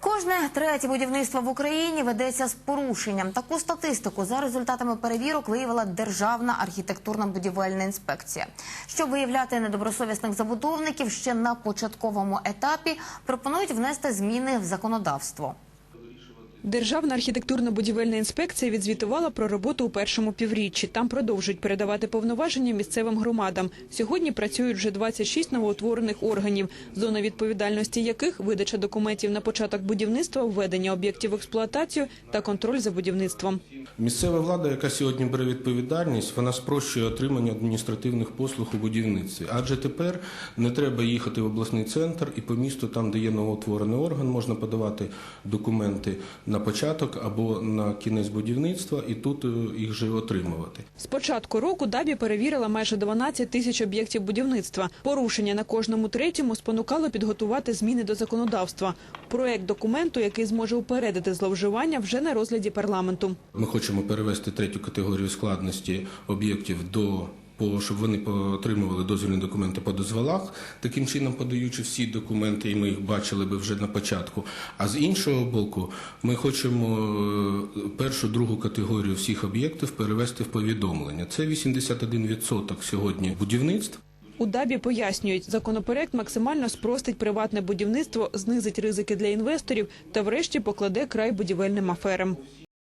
Кожне третє будівництво в Україні ведеться з порушенням. Таку статистику за результатами перевірок виявила Державна архітектурна будівельна інспекція. Щоб виявляти недобросовісних забудовників ще на початковому етапі, пропонують внести зміни в законодавство. Державна архітектурно-будівельна інспекція відзвітувала про роботу у першому півріччі. Там продовжують передавати повноваження місцевим громадам. Сьогодні працюють вже 26 новоутворених органів, зона відповідальності яких видача документів на початок будівництва, введення об'єктів в експлуатацію та контроль за будівництвом. Місцева влада, яка сьогодні бере відповідальність, вона спрощує отримання адміністративних послуг у будівництві. Адже тепер не треба їхати в обласний центр і по місту, там, де є новоутворений орган, можна подавати документи на початок або на кінець будівництва, і тут е, їх же отримувати. З початку року ДАБІ перевірила майже 12 тисяч об'єктів будівництва. Порушення на кожному третьому спонукало підготувати зміни до законодавства. Проект документу, який зможе упередити зловживання, вже на розгляді парламенту. Ми хочемо перевести третю категорію складності об'єктів до по щоб вони отримували дозвільні документи по дозволах, таким чином подаючи всі документи, і ми їх бачили би вже на початку. А з іншого боку, ми хочемо е, першу другу категорію всіх об'єктів перевести в повідомлення. Це 81% сьогодні будівництв. У ДАБІ пояснюють, законопроект максимально спростить приватне будівництво, знизить ризики для інвесторів та врешті покладе край будівельним аферам.